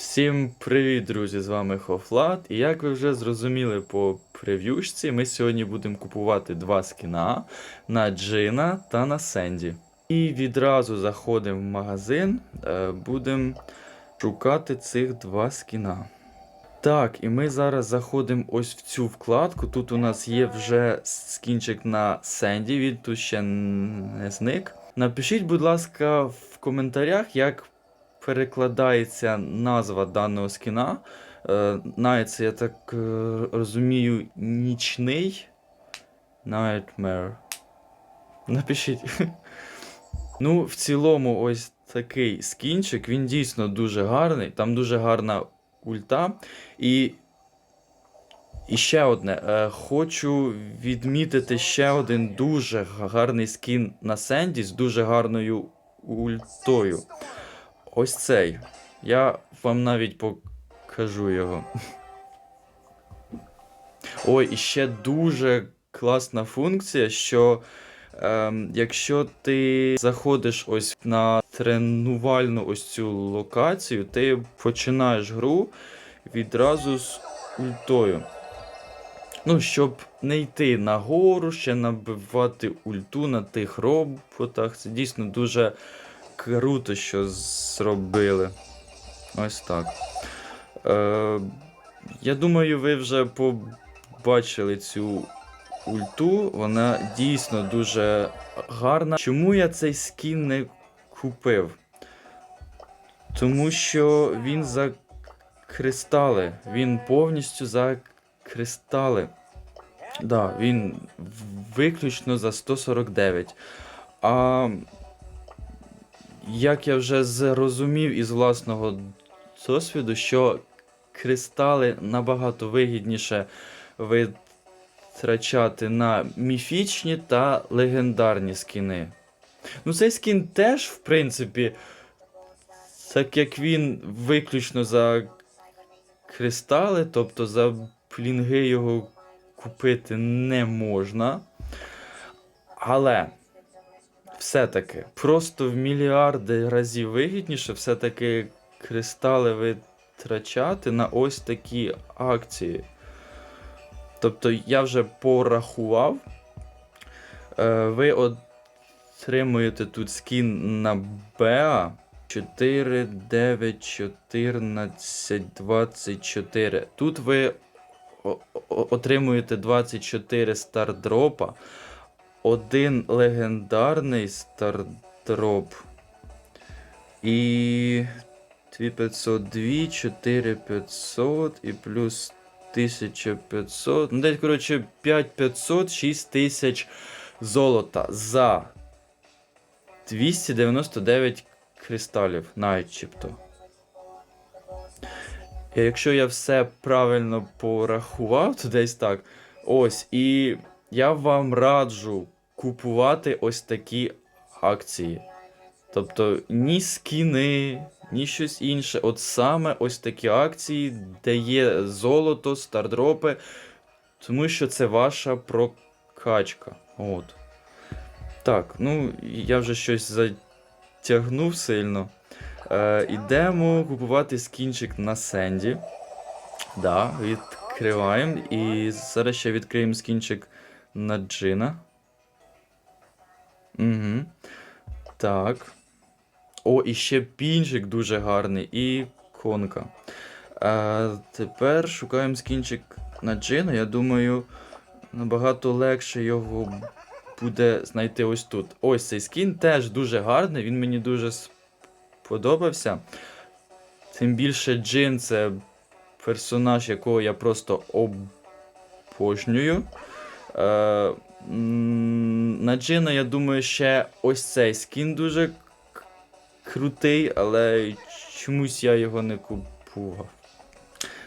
Всім привіт, друзі! З вами Хофлат. І як ви вже зрозуміли по прев'юшці, ми сьогодні будемо купувати два скіна на Джина та на Сенді. І відразу заходимо в магазин, е, будемо шукати цих два скіна. Так, і ми зараз заходимо ось в цю вкладку. Тут у нас є вже скінчик на Сенді, він тут ще не зник. Напишіть, будь ласка, в коментарях, як перекладається назва даного скіна. Е, навіть це, я так е, розумію, нічний Nightmare. Напишіть. Ну, в цілому, ось такий скінчик, він дійсно дуже гарний. Там дуже гарна ульта. І, і ще одне. Е, хочу відмітити ще один дуже гарний скін на Сенді з дуже гарною ультою. Ось цей. Я вам навіть покажу його. Ой, і ще дуже класна функція, що ем, якщо ти заходиш ось на тренувальну ось цю локацію, ти починаєш гру відразу з ультою. Ну, щоб не йти нагору, ще набивати ульту на тих роботах. Це дійсно дуже круто, що зробили. Ось так. Е, я думаю, ви вже побачили цю ульту. Вона дійсно дуже гарна. Чому я цей скін не купив? Тому що він за кристали. Він повністю за кристали. Да, він виключно за 149. А як я вже зрозумів із власного досвіду, що кристали набагато вигідніше витрачати на міфічні та легендарні скіни. Ну, цей скін теж, в принципі, так як він виключно за кристали, тобто за плінги його купити не можна. Але все-таки просто в мільярди разів вигідніше все-таки кристали витрачати на ось такі акції. Тобто я вже порахував, е, ви отримуєте тут скін на Беа 4, 9, 14, 24. Тут ви отримуєте 24 стардропа, один легендарний стардроп. І 2502, 4500 і плюс 1500. Ну, десь, коротше, 5500, 6000 золота за 299 кристалів, начебто. Якщо я все правильно порахував, то десь так. Ось, і я вам раджу купувати ось такі акції. Тобто ні скіни, ні щось інше. От саме ось такі акції, де є золото, стардропи, тому що це ваша прокачка. От. Так, ну я вже щось затягнув сильно. Е, ідемо купувати скінчик на Сенді. Да, відкриваємо. І зараз ще відкриємо скінчик на Джина. Угу. Так. О, і ще пінчик дуже гарний, і конка. А, тепер шукаємо скінчик на Джина. Я думаю, набагато легше його буде знайти ось тут. Ось цей скін теж дуже гарний, він мені дуже сподобався. Тим більше Джин це персонаж, якого я просто обожнюю. Е, на Джина, я думаю, ще ось цей скін дуже крутий, але чомусь я його не купував.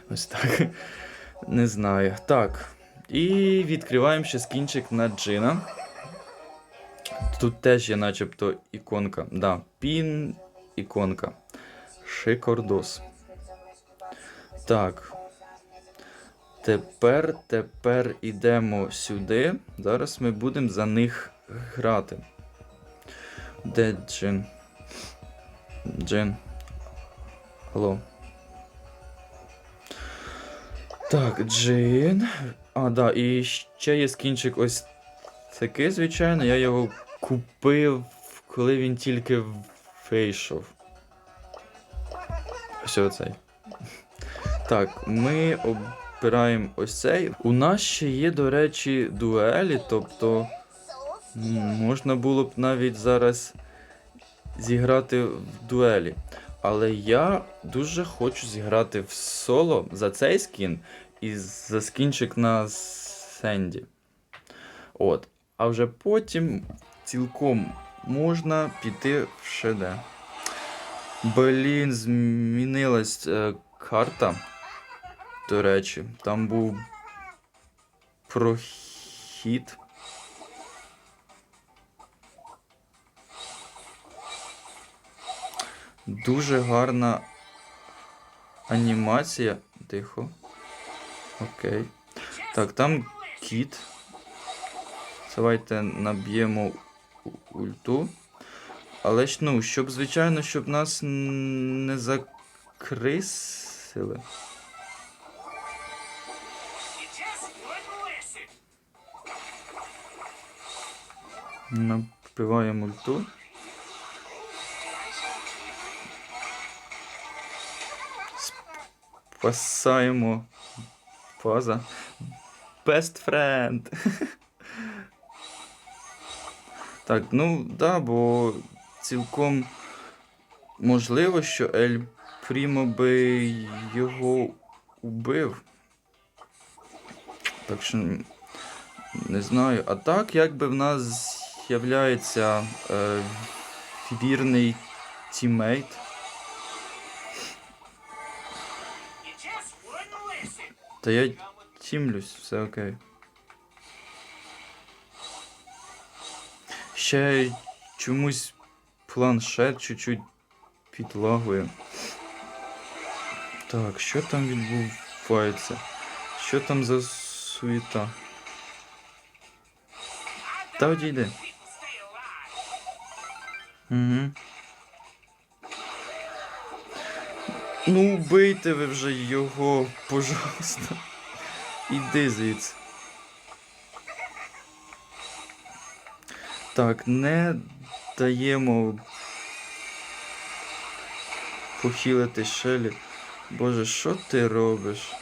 Ось так. Не знаю. Так. І відкриваємо ще скінчик на Джина. Тут теж є начебто іконка. Да, пін іконка. Шикордос. Так. Тепер, тепер ідемо сюди. Зараз ми будемо за них грати. Де Джин? Джин. Алло. Так, джин. А, да, і ще є скінчик ось такий, звичайно. Я його купив, коли він тільки вийшов. Ось оцей. Так, ми обираємо ось цей. У нас ще є, до речі, дуелі, тобто можна було б навіть зараз зіграти в дуелі. Але я дуже хочу зіграти в соло за цей скін і за скінчик на Сенді. От. А вже потім цілком можна піти в ШД. Блін, змінилась е, карта. До речі, там був прохід. Дуже гарна анімація. Тихо. Окей. Так, там кіт. Давайте наб'ємо ульту. Але ж ну, щоб, звичайно, щоб нас не закрисили. Набиваємо ульту. Спасаємо Фаза. Best friend. так, ну да, бо цілком можливо, що Ель Прімо би його убив. Так що не знаю. А так, якби в нас з'являється е, вірний тіммейт. Та я тімлюсь, все окей. Ще чомусь планшет чуть-чуть підлагує. Так, що там відбувається? Що там за суєта? Та одійди. Угу. Ну, убийте ви вже його, пожалуйста. Іди звідси. Так, не даємо похилити Шелі. Боже, що ти робиш?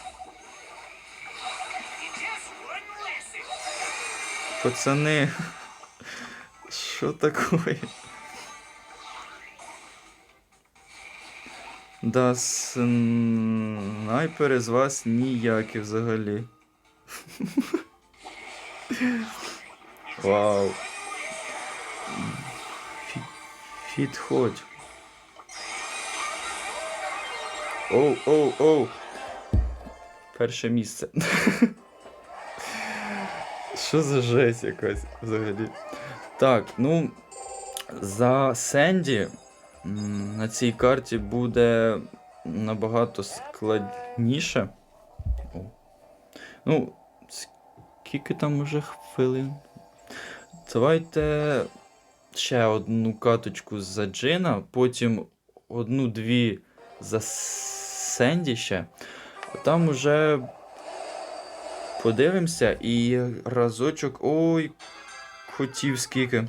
Пацани. Що таке? Да, снайпери з вас ніякі взагалі. Вау. Підходь. Оу, оу, оу. Перше місце. Що за жесть якась взагалі? Так, ну. За Сенді на цій карті буде набагато складніше. Ну, скільки там уже хвилин? Давайте ще одну каточку за Джина, потім одну-дві за Сенді ще. А там уже подивимося і разочок. Ой, хотів скільки.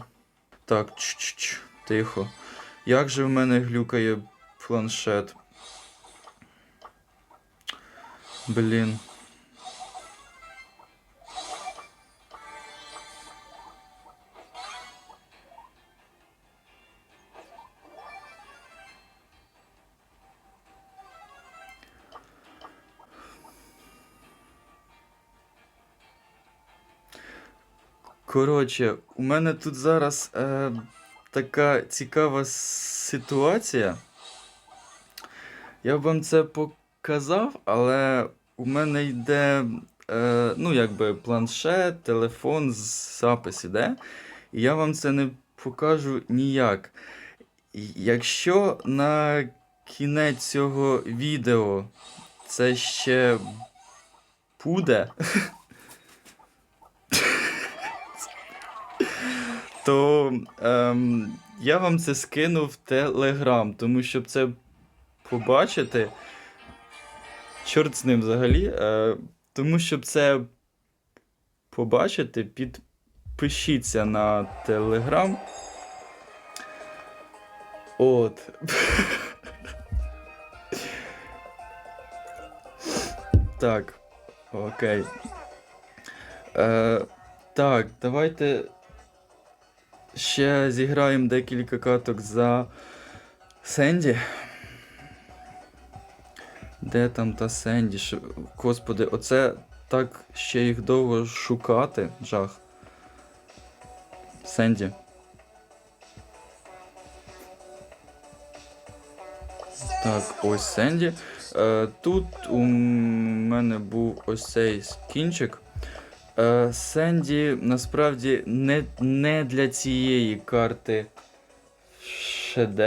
Так, ч-ч-ч, тихо. Як же в мене глюкає планшет? Блін. Коротше, у мене тут зараз е, така цікава ситуація. Я б вам це показав, але у мене йде е, ну, якби планшет, телефон, запис іде. І я вам це не покажу ніяк. Якщо на кінець цього відео це ще буде. то ем, я вам це скину в Телеграм, тому щоб це побачити. чорт з ним взагалі. Е, тому щоб це побачити, підпишіться на телеграм. От. Так. Окей. Е, так, давайте ще зіграємо декілька каток за Сенді. Де там та Сенді? Господи, оце так ще їх довго шукати. Жах. Сенді. Так, ось Сенді. Е, тут у мене був ось цей скінчик. Е, Сенді насправді не, не для цієї карти ШД.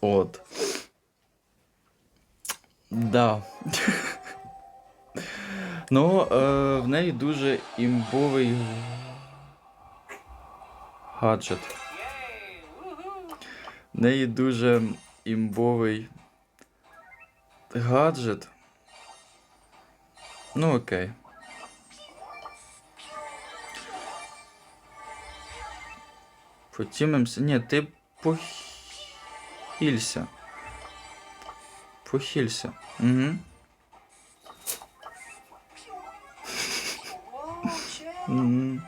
От. Да. Ну, е, в неї дуже імбовий гаджет. В неї дуже імбовий гаджет. Ну, окей. Потімемося. Ні, ти похилься. Похилься. Угу. Угу.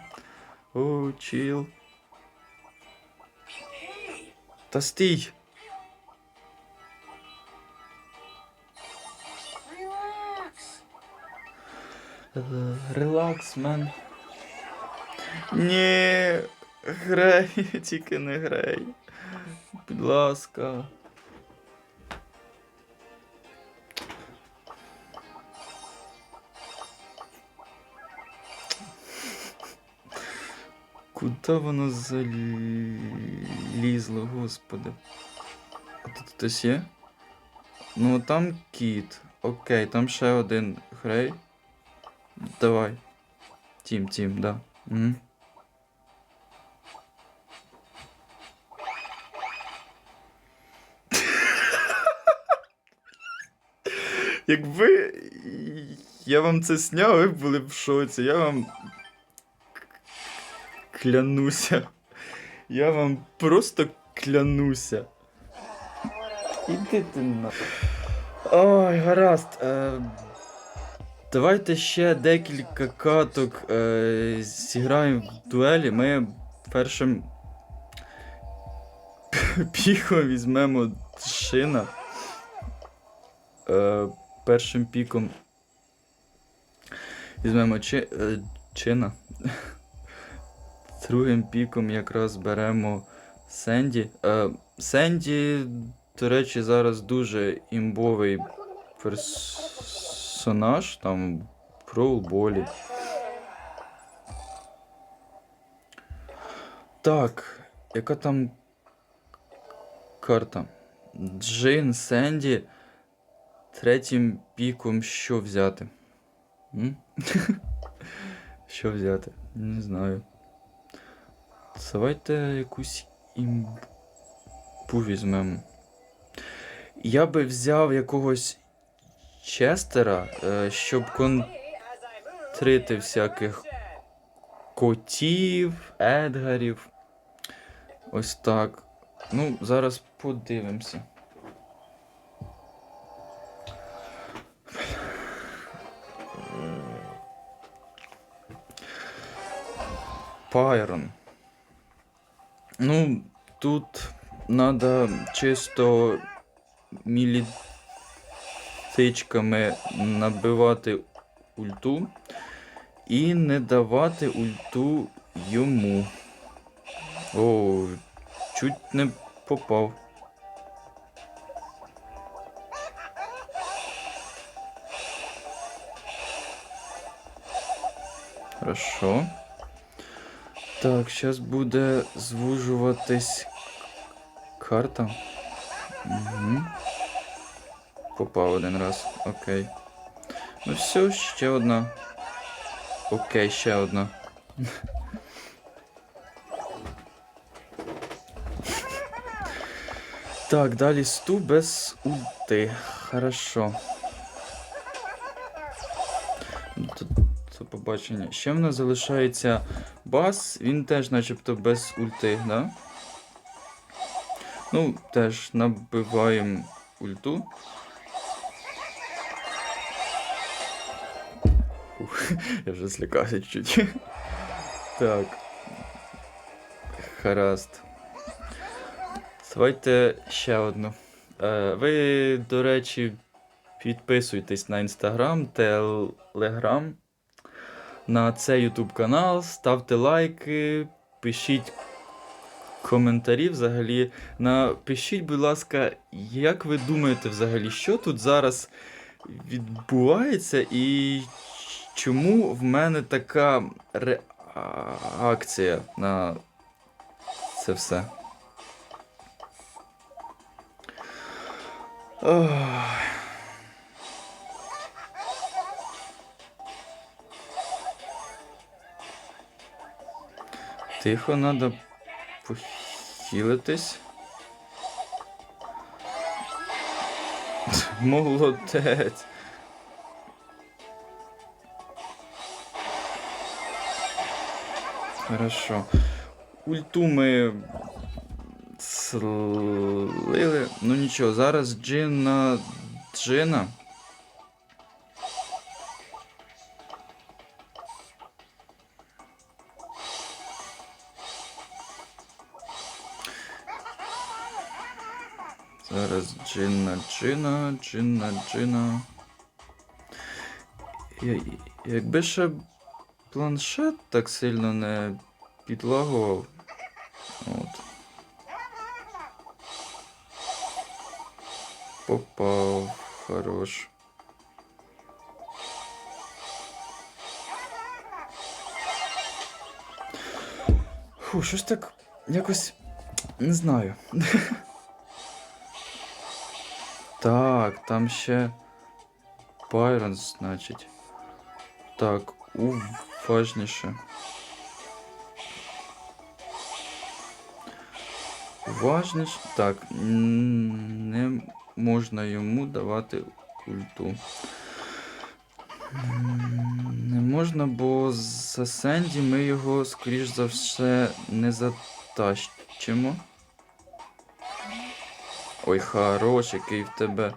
О, чил. Та стій. Е, Релакс, мен. Ні, грай, тільки не грай. Будь ласка. Куда воно залізло, господи? А тут хтось є? Ну там кіт. Окей, там ще один грей. Давай. Тім, тім, да. Угу. Якби я вам це сняв, ви були б в шоці. Я вам клянуся. Я вам просто клянуся. Іди ти на. Ой, гаразд. Е, давайте ще декілька каток е, зіграємо в дуелі. Ми першим піком візьмемо шина. Е, першим піком візьмемо чи, е, чина. Другим піком якраз беремо Сенді. Е, Сенді, до речі, зараз дуже імбовий персонаж там в Проулболі. Так, яка там карта? Джин, Сенді. Третім піком що взяти? Що взяти? Не знаю. Давайте якусь імбу візьмемо. Я би взяв якогось Честера, е, щоб контрити всяких котів, едгарів. Ось так. Ну, зараз подивимося. Пайрон. Ну, тут надо чисто мілітичками набивати ульту і не давати ульту йому. О, чуть не попав. Хорошо. Так, зараз буде звужуватись карта. Угу. Попав один раз. Окей. Ну все, ще одна. Окей, ще одна. Так, далі сту без ульти. Хорошо. Це побачення. Ще в нас залишається бас, він теж начебто без ульти, да? Ну, теж набиваємо ульту. Фух, я вже злякався чуть. Так. Гаразд. Давайте ще одну. Е, ви, до речі, підписуйтесь на інстаграм, телеграм, на цей ютуб канал, ставте лайки, пишіть коментарі взагалі. Напишіть, будь ласка, як ви думаєте взагалі, що тут зараз відбувається і чому в мене така реакція на це все? Ох. Тихо, надо похилитись. Молодець. Хорошо. Ульту ми слили. Ну нічого, зараз джин на джина. Зараз джин на джина, на джина. Якби ще планшет так сильно не підлагував. От. Попав. Хорош. Фу, що ж так якось не знаю. Так, там ще Байрон, значить. Так, уважніше. Уважніше. Так, не можна йому давати ульту. Не можна, бо за Сенді ми його, скоріш за все, не затащимо. Ой, хорош, який в тебе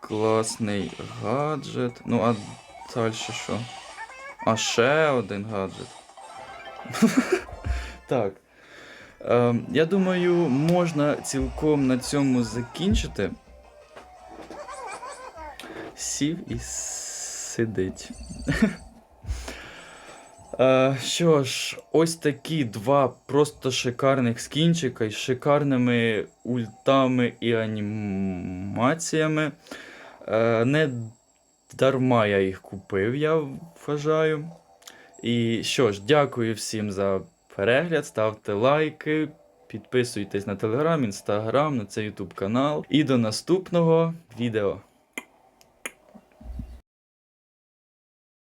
класний гаджет. Ну, а далі що? А ще один гаджет. так. Ем, я думаю, можна цілком на цьому закінчити. Сів і сидить. Е, що ж, ось такі два просто шикарних скінчика із шикарними ультами і анімаціями. Е, не дарма я їх купив, я вважаю. І що ж, дякую всім за перегляд, ставте лайки, підписуйтесь на телеграм, інстаграм, на цей ютуб канал. І до наступного відео.